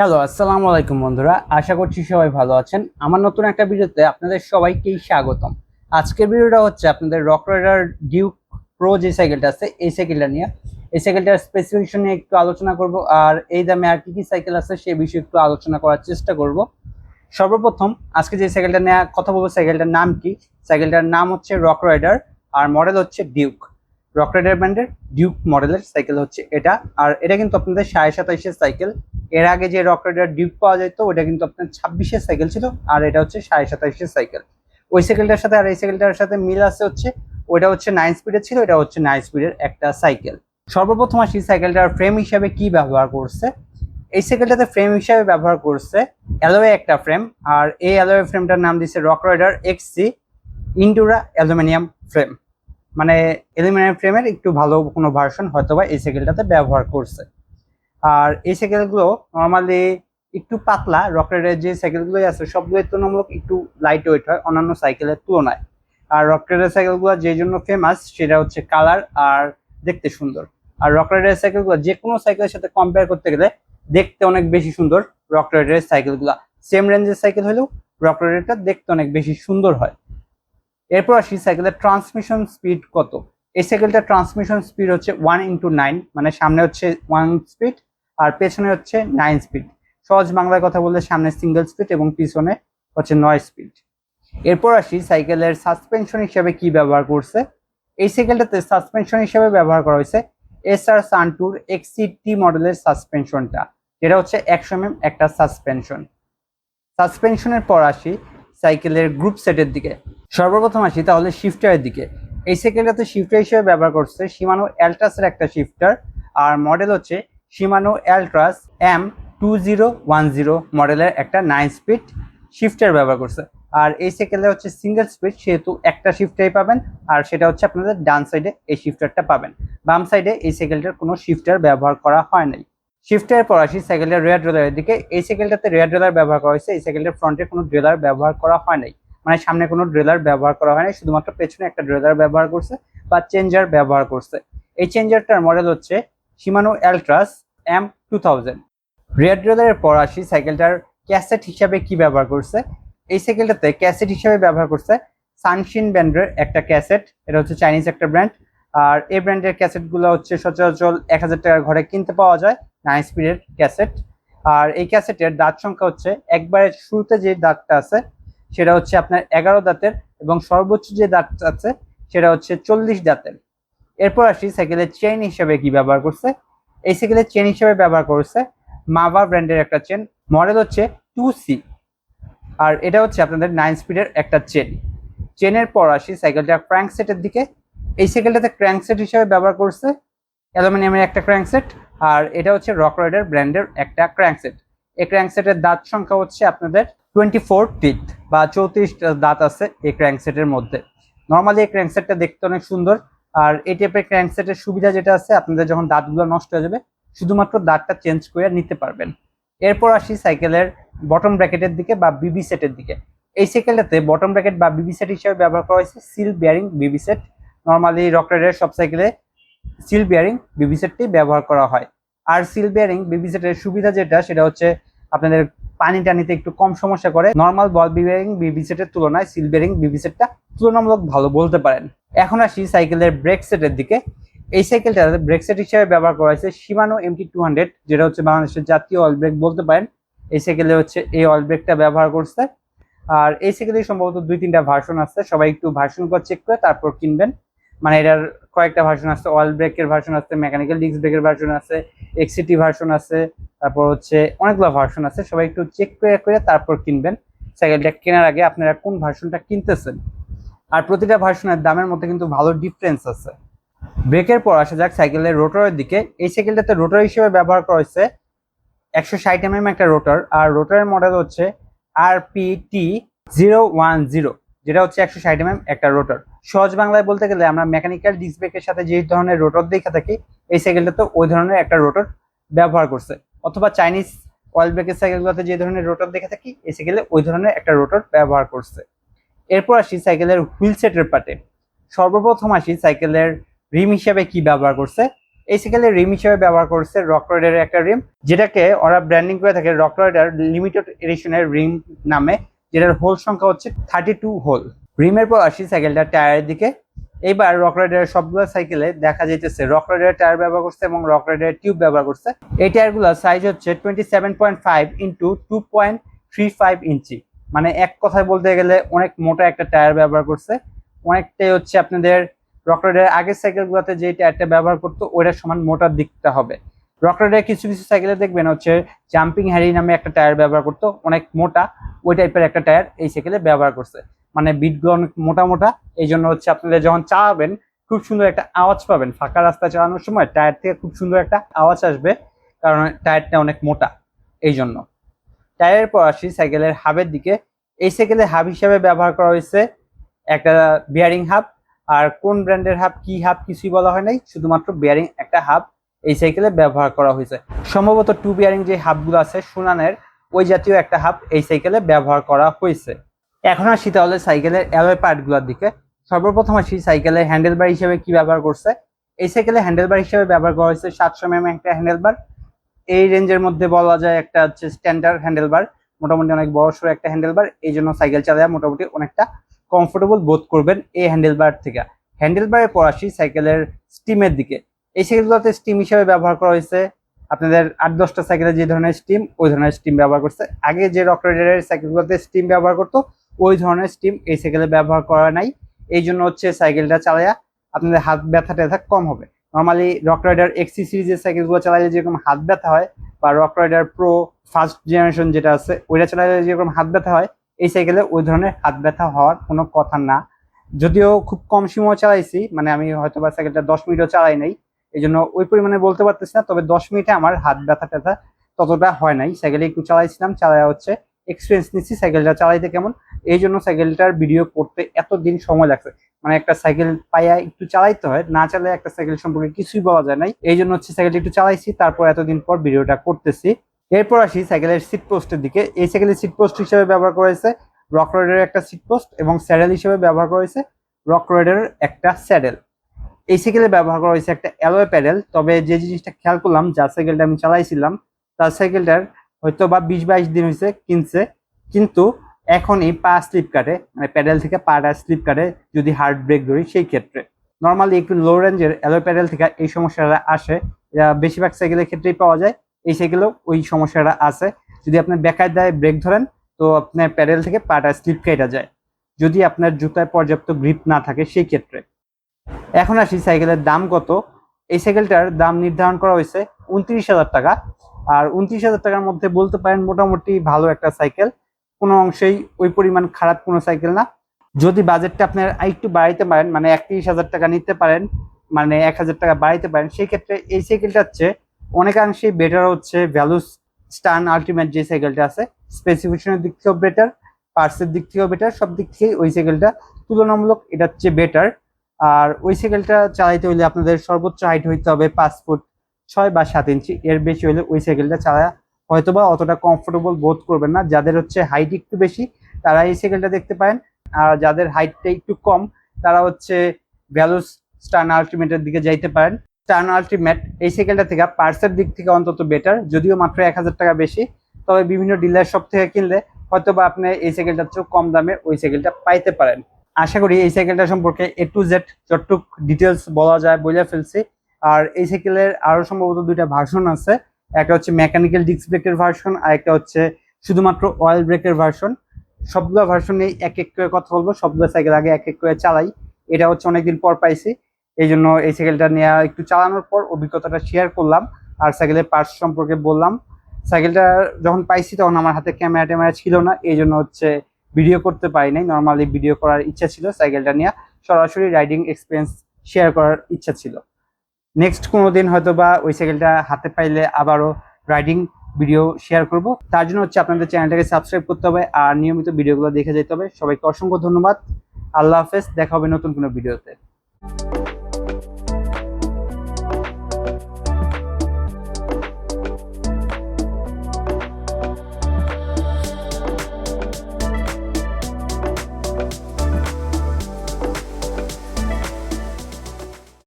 Hello আসসালামু আলাইকুম বন্ধুরা। আশা করছি সবাই ভালো আছেন। আমার নতুন একটা ভিডিওতে আপনাদের সবাইকেই স্বাগতম। আজকের ভিডিওটা হচ্ছে আপনাদের রক রাইডার ডিউক প্রো যে সাইকেলটা আছে, এই সাইকেলটা নিয়ে। এই সাইকেলটার স্পেসিফিকেশন নিয়ে একটু আলোচনা করব, আর এই দামে আর কী কী সাইকেল আছে সেই বিষয়ে একটু আলোচনা করার চেষ্টা করব। সর্বপ্রথম আজকে যে সাইকেলটা নেওয়া কথা বলব সাইকেলটার নাম কি? সাইকেলটার নাম হচ্ছে রক রাইডার আর মডেল হচ্ছে ডিউক রক রাইডার ব্র্যান্ডের ডিউক মডেলের সাইকেল হচ্ছে এটা। আর এটা কিন্তু আপনাদের সাড়ে সাতাইশের সাইকেল এর আগে যে রক রাইডার ডিউক পাওয়া যেত ওটা কিন্তু আপনার ছাব্বিশের সাইকেল ছিল, আর এটা হচ্ছে সাড়ে সাতাইশের সাইকেল ওই সাইকেলটার সাথে আর এই সাইকেলটার সাথে মিল আছে হচ্ছে ওটা হচ্ছে নাইন স্পিডের ছিল, এটা হচ্ছে নাইন স্পিডের একটা সাইকেল সর্বপ্রথম আসি সাইকেলটার ফ্রেম হিসাবে কি ব্যবহার করছে? এই সাইকেলটাতে ফ্রেম হিসাবে ব্যবহার করছে অ্যালোয়ে একটা ফ্রেম আর এই অ্যালোয়ে ফ্রেমটার নাম দিচ্ছে rock rider X Endura aluminium frame মানে অ্যালুমিনিয়াম ফ্রেমের একটু ভালো কোনো ভার্সন হয়তো বা এই সাইকেলটাতে ব্যবহার করছে। আর এই সাইকেলগুলো নর্মালি একটু পাতলা, রকেটের যে সাইকেলগুলোই আছে, সবগুলোই তুলনামূলক একটু লাইট ওয়েট হয়, অন্যান্য সাইকেলের তুলনায়। আর রকেটের সাইকেলগুলো যে জন্য ফেমাস সেটা হচ্ছে কালার আর দেখতে সুন্দর। আর রক রকেটের সাইকেলগুলো যে কোনো সাইকেলের সাথে কম্পেয়ার করতে গেলে দেখতে অনেক বেশি সুন্দর রক রকেটের সাইকেলগুলো সেম রেঞ্জের সাইকেল হলেও রকেটেরটা দেখতে অনেক বেশি সুন্দর হয়। এরপর আসি সাইকেলের ট্রান্সমিশন স্পিড কত? এই সাইকেলটার ট্রান্সমিশন স্পিড হচ্ছে ওয়ান ইন্টু নাইন মানে সামনে হচ্ছে ওয়ান স্পিড আর পেছনে হচ্ছে নাইন স্পিড সহজ বাংলায় কথা বললে সামনে সিঙ্গেল স্পিড এবং পিছনে হচ্ছে নয় স্পিড এরপর আসি সাইকেলের সাসপেনশন হিসেবে কি ব্যবহার করছে? এই সাইকেলটাতে সাসপেনশন হিসেবে ব্যবহার করা হয়েছে এস আর সানটুর এক্সিটি মডেলের সাসপেনশনটা যেটা হচ্ছে একশো এম একটা সাসপেনশন সাসপেনশনের পর আসি সাইকেলের গ্রুপ সেটের দিকে। সর্বপ্রথম আসি তাহলে শিফটারের দিকে। এই সাইকেলটাতে শিফটার হিসেবে ব্যবহার করছে সীমানো অ্যালট্রাসের একটা শিফটার আর মডেল হচ্ছে Shimano Altus M two zero one zero মডেলের একটা নাইন স্পিড শিফটার ব্যবহার করছে। আর এই সাইকেলে হচ্ছে সিঙ্গেল স্পিড সেহেতু একটা শিফটাই পাবেন। আর সেটা হচ্ছে আপনাদের ডান সাইডে এই শিফটারটা পাবেন। বাম সাইডে এই সাইকেলটার কোনো শিফটার ব্যবহার করা হয় নাই। শিফটের পর আসি সাইকেলটার রেয়ার ড্রেলারের দিকে। এই সাইকেলটাতে রেয়ার ড্রেলার ব্যবহার করা হয়েছে। এই সাইকেলটার ফ্রন্টে কোনো ড্রেলার ব্যবহার করা হয় নাই। মানে সামনে কোনো ড্রেলার ব্যবহার করা হয় নাই। শুধুমাত্র পেছনে একটা ড্রেলার ব্যবহার করছে বা চেঞ্জার ব্যবহার করছে। এই চেঞ্জারটার মডেল হচ্ছে Shimano Altus M two thousand rear ড্রেলারের পর আসি সাইকেলটার ক্যাসেট হিসাবে কি ব্যবহার করছে? এই সাইকেলটাতে ক্যাসেট হিসাবে ব্যবহার করছে সানশিন ব্র্যান্ডের একটা ক্যাসেট এটা হচ্ছে চাইনিজ একটা ব্র্যান্ড আর এই ব্র্যান্ডের ক্যাসেটগুলো হচ্ছে সচরাচর এক হাজার টাকার ঘরে কিনতে পাওয়া যায়। নাইন স্পিডের ক্যাসেট আর এই ক্যাসেটের দাঁত সংখ্যা হচ্ছে, একবারে শুরুতে যে দাঁতটা আছে, সেটা হচ্ছে আপনার এগারো দাঁতের এবং সর্বোচ্চ যে দাঁত আছে, সেটা হচ্ছে চল্লিশ দাঁতের। এরপর আসি সাইকেলের চেন হিসেবে কি ব্যবহার করছে? এই সাইকেলের চেন হিসেবে ব্যবহার করছে মাভা ব্র্যান্ডের একটা চেন মডেল হচ্ছে টু সি আর এটা হচ্ছে আপনাদের নাইন স্পিডের একটা চেন চেনের পর আসি সাইকেলটা ক্র্যাঙ্ক সেটের দিকে। এই সাইকেলটাতে ক্র্যাঙ্ক সেট হিসেবে ব্যবহার করছে, অ্যালুমিনিয়ামের একটা ক্র্যাঙ্ক সেট আর এটা হচ্ছে রক রাইডার ব্র্যান্ডের একটা ক্র্যাঙ্ক সেট এই ক্র্যাঙ্ক সেটের দাঁত সংখ্যা হচ্ছে আপনাদের টোয়েন্টি ফোর টিথ বা চৌত্রিশটা দাঁত আছে এই ক্র্যাঙ্ক সেটের মধ্যে। নর্মালি এই ক্র্যাঙ্ক সেটটা দেখতে অনেক সুন্দর। আর এই টাইপের ক্র্যাঙ্ক সেটের সুবিধা যেটা আছে, আপনাদের যখন দাঁতগুলো নষ্ট হয়ে যাবে, শুধুমাত্র দাঁতটা চেঞ্জ করে নিতে পারবেন। এরপর আসি সাইকেলের বটম ব্র্যাকেটের দিকে বা বিবি সেটের দিকে। এই সাইকেলটাতে বটম ব্র্যাকেট বা বিবি সেট হিসেবে ব্যবহার করা হয়েছে seal bearing BB set normally rock সব সাইকেলে সিল বিয়ারিং বিবি সেটটি ব্যবহার করা হয়। আর সিল বিয়ারিং বিবি সেটের সুবিধা যেটা, সেটা হচ্ছে আপনাদের পানি টানিতে একটু কম সমস্যা করে। নর্মাল বল বিয়ারিং বিবি সেটের তুলনায় সিল বিয়ারিং বিবি সেটটা তুলনামূলক ভালো বলতে পারেন। এখন আসি সাইকেলের ব্রেক সেটের দিকে। এই সাইকেলটা ব্রেক সেট হিসেবে ব্যবহার করা হয়েছে সীমানো এমটি টু হান্ড্রেড যেটা হচ্ছে বাংলাদেশের জাতীয় অয়েল ব্রেক বলতে পারেন। এই সাইকেলে হচ্ছে এই অয়েল ব্রেকটা ব্যবহার করছে। আর এই সাইকেলের সম্ভবত দুই তিনটা ভার্সন আছে। সবাই একটু ভার্সন করে চেক করে তারপর কিনবেন। মানে এটার কয়েকটা ভার্সন আছে অয়েল ব্রেকের ভার্সন আছে মেকানিক্যাল ডিস্ক ব্রেকের ভার্সন আছে এক্সিটি ভার্সন আছে, তারপর হচ্ছে অনেকগুলো ভার্সন আছে, সবাই একটু চেক করে করে তারপর কিনবেন। সাইকেলটা কেনার আগে আপনারা কোন ভার্সনটা কিনতেছেন? আর প্রতিটা ভার্সনের দামের মধ্যে কিন্তু ভালো ডিফারেন্স আছে। ব্রেকের পর আসা যাক সাইকেলের রোটরের দিকে। এই সাইকেলটাতে রোটর হিসেবে ব্যবহার করা হয়েছে একশো ষাট এম একটা রোটর আর রোটরের মডেল হচ্ছে R P T zero one zero যেটা হচ্ছে একশো ষাট এম একটা রোটর সহজ বাংলায় বলতে গেলে আমরা মেকানিক্যাল ডিস্ক ব্রেকের সাথে যে ধরনের রোটর দেখে থাকি, এই সাইকেলটাতে ওই ধরনের একটা রোটর ব্যবহার করছে। অথবা চাইনিজ অয়েল ব্রেকের সাইকেলগুলোতে যে ধরনের রোটর দেখে থাকি, এই সাইকেলে ওই ধরনের একটা রোটর ব্যবহার করছে। এরপর আসি সাইকেলের হুইল সেটের পার্টে সর্বপ্রথম আসি সাইকেলের রিম হিসেবে কি ব্যবহার করছে? এই সাইকেলের রিম হিসেবে ব্যবহার করছে রক রাইডারের একটা রিম যেটাকে ওরা ব্র্যান্ডিং করে থাকে রক রাইডার লিমিটেড এডিশনের রিম নামে, যেটার হোল সংখ্যা হচ্ছে থার্টি টু হোল রিমের পর আসি সাইকেলটা টায়ারের দিকে। এইবার রক রাইডারের সবগুলো সাইকেলে দেখা যাইতেছে রক রাইডারের টায়ার ব্যবহার করছে এবং রক রাইডারের টিউব ব্যবহার করছে। এই টায়ারগুলোর সাইজ হচ্ছে twenty seven point five into two point three five inch. মানে এক কথায় বলতে গেলে অনেক মোটা একটা টায়ার ব্যবহার করছে। অনেকটাই হচ্ছে আপনাদের রক রাইডারের আগের সাইকেলগুলোতে যে টায়ারটা ব্যবহার করতো, ওইটার সমান মোটার দিকটা হবে। রক রাইডারের কিছু কিছু সাইকেলে দেখবেন হচ্ছে জাম্পিং হ্যারি নামে একটা টায়ার ব্যবহার করতো, অনেক মোটা, ওই টাইপের একটা টায়ার এই সাইকেলে ব্যবহার করছে। মানে বিটগুলো অনেক মোটা মোটা এই জন্য হচ্ছে আপনাদের যখন চালাবেন, খুব সুন্দর একটা আওয়াজ পাবেন। ফাঁকা রাস্তায় চালানোর সময় টায়ার থেকে খুব সুন্দর একটা আওয়াজ আসবে, কারণ টায়ারটা অনেক মোটা এই জন্য টায়ারের পর আসি সাইকেলের হাবের দিকে। এই সাইকেলের হাব হিসাবে ব্যবহার করা হয়েছে একটা বিয়ারিং হাব আর কোন ব্র্যান্ডের হাব কি হাব কিছুই বলা হয় নাই, শুধুমাত্র বিয়ারিং একটা হাব এই সাইকেলে ব্যবহার করা হয়েছে। সম্ভবত টু বিয়ারিং যে হাবগুলো আছে সুনানের ওই জাতীয় একটা হাব এই সাইকেলে ব্যবহার করা হয়েছে। এখন আসি তাহলে সাইকেলের অ্যালয় পার্টগুলোর দিকে। সর্বপ্রথম আসি সাইকেলের হ্যান্ডেল বার হিসেবে কি ব্যবহার করছে? এই সাইকেলে হ্যান্ডেল বার হিসেবে ব্যবহার করা হয়েছে সাতশো এম একটা হ্যান্ডেল বার এই রেঞ্জের মধ্যে বলা যায় একটা হচ্ছে স্ট্যান্ডার্ড হ্যান্ডেল বার মোটামুটি অনেক বড় সড়ো একটা হ্যান্ডেল বার এই জন্য সাইকেল চালায় মোটামুটি অনেকটা কমফোর্টেবল বোধ করবেন এই হ্যান্ডেল বার থেকে। হ্যান্ডেল বারের পর আসি সাইকেলের স্টিমের দিকে। এই সাইকেলগুলোতে স্টিম হিসেবে ব্যবহার করা হয়েছে আপনাদের আট দশটা সাইকেলে যে ধরনের স্টিম ওই ধরনের স্টিম ব্যবহার করছে। আগে যে রক রাইডারের সাইকেলগুলোতে স্টিম ব্যবহার করতো ওই ধরনের স্টিম এই সাইকেলে ব্যবহার করা নাই। এই জন্য হচ্ছে সাইকেলটা চালায়া আপনাদের হাত ব্যথা ট্যাথা কম হবে। নর্মালি রক রাইডার এক্সি সিরিজের সাইকেলগুলো চালালে যেরকম হাত ব্যথা হয় বা rock rider pro first generation যেটা আছে, ওইটা চালালে যেরকম হাত ব্যথা হয়, এই সাইকেলে ওই ধরনের হাত ব্যথা হওয়ার কোনো কথা না। যদিও খুব কম সময় চালাইছি মানে আমি হয়তো বা সাইকেলটা দশ মিনিটও চালাই নাই, এই জন্য ওই পরিমাণে বলতে পারতেছি না, তবে দশ মিনিটে আমার হাত ব্যথা ট্যাথা ততটা হয় নাই। সাইকেলে একটু চালাইছিলাম চালায়া হচ্ছে এক্সপিরিয়েন্স নিচ্ছি সাইকেলটা চালাইতে কেমন? এই জন্য সাইকেলটার ভিডিও করতে এতদিন সময় লাগছে। মানে একটা সাইকেল পাইয়া একটু চালাইতে হয়, না চালায় একটা সাইকেল সম্পর্কে কিছুই বলা যায় নাই। এই জন্য হচ্ছে সাইকেলটা একটু চালাইছি, তারপর এতদিন পর ভিডিওটা করতেছি। এরপর আসি সাইকেলের সিট পোস্টের দিকে। এই সাইকেলের সিট পোস্ট হিসেবে ব্যবহার করা হয়েছে রক রাইডারের একটা সিট পোস্ট এবং স্যাডেল হিসেবে ব্যবহার করেছে রক রাইডারের একটা স্যাডেল এই সাইকেলে ব্যবহার করা হয়েছে একটা অ্যালয় প্যাডেল তবে যে জিনিসটা খেয়াল করলাম যার সাইকেলটা আমি চালাইছিলাম, তার সাইকেলটার হয়তো বা বিশ বাইশ দিন হয়েছে কিনছে। কিন্তু এখন এই পা স্লিপ কাটে মানে প্যাডেল থেকে পাটা স্লিপ কাটে যদি হার্ড ব্রেক ধরি সেই ক্ষেত্রে। নর্মালি একটু লো রেঞ্জের অ্যালো প্যাডেল থেকে এই সমস্যাটা আসে। বেশিরভাগ সাইকেলের ক্ষেত্রেই পাওয়া যায়। এই সাইকেলেও ওই সমস্যাটা আছে। যদি আপনি বেকার দেয় ব্রেক ধরেন, তো আপনার প্যাডেল থেকে পাটা স্লিপ কেটে যায়। যদি আপনার জুতায় পর্যাপ্ত গ্রিপ না থাকে সেই ক্ষেত্রে। এখন আসি সাইকেলের দাম কত? এই সাইকেলটার দাম নির্ধারণ করা হয়েছে উনত্রিশ হাজার টাকা। আর উনত্রিশ হাজার টাকার মধ্যে বলতে পারেন মোটামুটি ভালো একটা সাইকেল কোনো অংশেই ওই পরিমাণ খারাপ কোনো সাইকেল না। যদি বাজেটটা আপনার একটু বাড়াইতে পারেন মানে একত্রিশ হাজার টাকা নিতে পারেন মানে এক হাজার টাকা বাড়াইতে পারেন সেই ক্ষেত্রে এই সাইকেলটা হচ্ছে অনেকাংশেই বেটার হচ্ছে ভ্যালুস স্টান আলটিমেট যে সাইকেলটা আছে। স্পেসিফিকেশনের দিক থেকেও বেটার পার্সের দিক থেকেও বেটার সব দিক থেকেই ওই সাইকেলটা তুলনামূলক এটা হচ্ছে বেটার আর ওই সাইকেলটা চালাইতে হলে আপনাদের সর্বোচ্চ হাইট হইতে হবে পাঁচ ফুট ছয় বা সাত ইঞ্চি। এর বেশি হলে ওই সাইকেলটা চালা হয়তোবা অতটা কমফোর্টেবল বোধ করবেন না। যাদের হচ্ছে হাইট একটু বেশি, তারা এই সাইকেলটা দেখতে পারেন। আর যাদের হাইটটা একটু কম, তারা হচ্ছে ভ্যালুস স্টার্ন আলটিমেটের দিকে যাইতে পারেন। স্টার্ন আলটিমেট এই সাইকেলটা থেকে পার্সের দিক থেকে অন্তত বেটার যদিও মাত্র এক হাজার টাকা বেশি। তবে বিভিন্ন ডিলার শপ থেকে কিনলে হয়তো বা আপনি এই সাইকেলটার চেয়েও কম দামে ওই সাইকেলটা পাইতে পারেন। আশা করি এই সাইকেলটা সম্পর্কে এ টু জেড যতটুক ডিটেলস বলা যায়, বলে ফেলছি। আর এই সাইকেলের আরও সম্ভবত দুইটা ভার্সন আছে। একটা হচ্ছে মেকানিক্যাল ডিস্ক ব্রেকের ভার্সন আর একটা হচ্ছে শুধুমাত্র অয়েল ব্রেকের ভার্সন সবগুলো ভার্সনে এক এক করে কথা বলব, সবগুলো সাইকেল আগে এক এক করে চালাই। এটা হচ্ছে অনেকদিন পর পাইছি। এই জন্য এই সাইকেলটা নেওয়া একটু চালানোর পর অভিজ্ঞতাটা শেয়ার করলাম, আর সাইকেলের পার্টস সম্পর্কে বললাম। সাইকেলটা যখন পাইছি তখন আমার হাতে ক্যামেরা ট্যামেরা ছিল না এই জন্য হচ্ছে ভিডিও করতে পারি নাই। নর্মালি ভিডিও করার ইচ্ছা ছিল সাইকেলটা নিয়ে। সরাসরি রাইডিং এক্সপিরিয়েন্স শেয়ার করার ইচ্ছা ছিল। নেক্সট কোনো দিন হয়তো বা ওই সাইকেলটা হাতে পাইলে আবারও রাইডিং ভিডিও শেয়ার করব। তার জন্য হচ্ছে আপনাদের চ্যানেলটাকে সাবস্ক্রাইব করতে হবে আর নিয়মিত ভিডিওগুলো দেখে যেতে হবে। সবাইকে অসংখ্য ধন্যবাদ। আল্লাহ হাফেজ। দেখা হবে নতুন কোনো ভিডিওতে